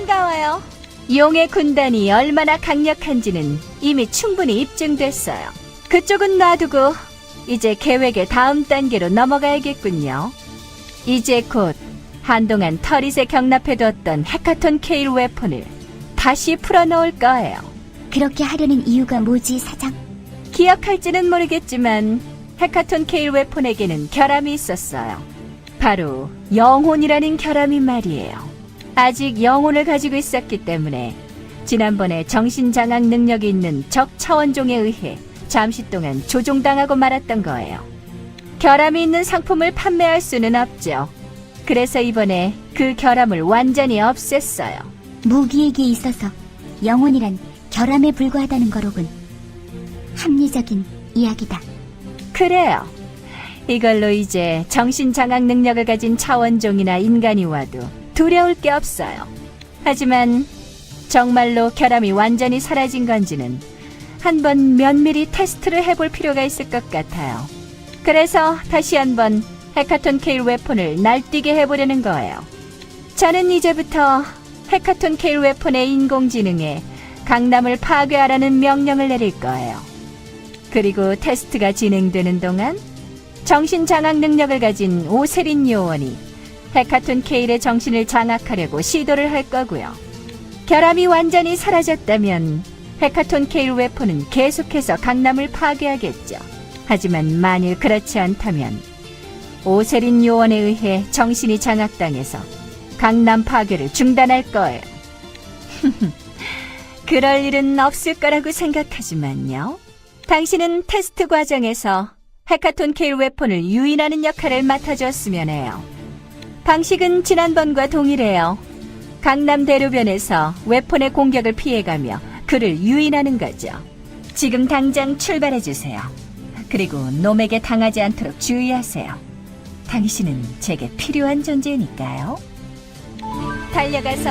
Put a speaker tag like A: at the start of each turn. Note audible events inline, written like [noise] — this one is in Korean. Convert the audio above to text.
A: 반가워요. 용의 군단이 얼마나 강력한지는 이미 충분히 입증됐어요. 그쪽은 놔두고 이제 계획의 다음 단계로 넘어가야겠군요. 이제 곧 한동안 터릿에 경납해뒀던 헤카톤 케일 웨폰을 다시 풀어놓을 거예요.
B: 그렇게 하려는 이유가 뭐지, 사장?
A: 기억할지는 모르겠지만 헤카톤 케일 웨폰에게는 결함이 있었어요. 바로 영혼이라는 결함이 말이에요. 아직 영혼을 가지고 있었기 때문에 지난번에 정신장악 능력이 있는 적 차원종에 의해 잠시 동안 조종당하고 말았던 거예요. 결함이 있는 상품을 판매할 수는 없죠. 그래서 이번에 그 결함을 완전히 없앴어요.
B: 무기에게 있어서 영혼이란 결함에 불과하다는 거로군. 합리적인 이야기다.
A: 그래요. 이걸로 이제 정신장악 능력을 가진 차원종이나 인간이 와도 두려울 게 없어요. 하지만 정말로 결함이 완전히 사라진 건지는 한번 면밀히 테스트를 해볼 필요가 있을 것 같아요. 그래서 다시 한번 헤카톤 케일 웨폰을 날뛰게 해보려는 거예요. 저는 이제부터 헤카톤 케일 웨폰의 인공지능에 강남을 파괴하라는 명령을 내릴 거예요. 그리고 테스트가 진행되는 동안 정신 장악 능력을 가진 오세린 요원이 헤카톤 케일의 정신을 장악하려고 시도를 할 거고요. 결함이 완전히 사라졌다면 헤카톤 케일 웨폰은 계속해서 강남을 파괴하겠죠. 하지만 만일 그렇지 않다면 오세린 요원에 의해 정신이 장악당해서 강남 파괴를 중단할 거예요. [laughs] 그럴 일은 없을 거라고 생각하지만요. 당신은 테스트 과정에서 헤카톤 케일 웨폰을 유인하는 역할을 맡아줬으면 해요. 방식은 지난번과 동일해요. 강남 대로변에서 웨폰의 공격을 피해가며 그를 유인하는 거죠. 지금 당장 출발해주세요. 그리고 놈에게 당하지 않도록 주의하세요. 당신은 제게 필요한 존재니까요. 달려가서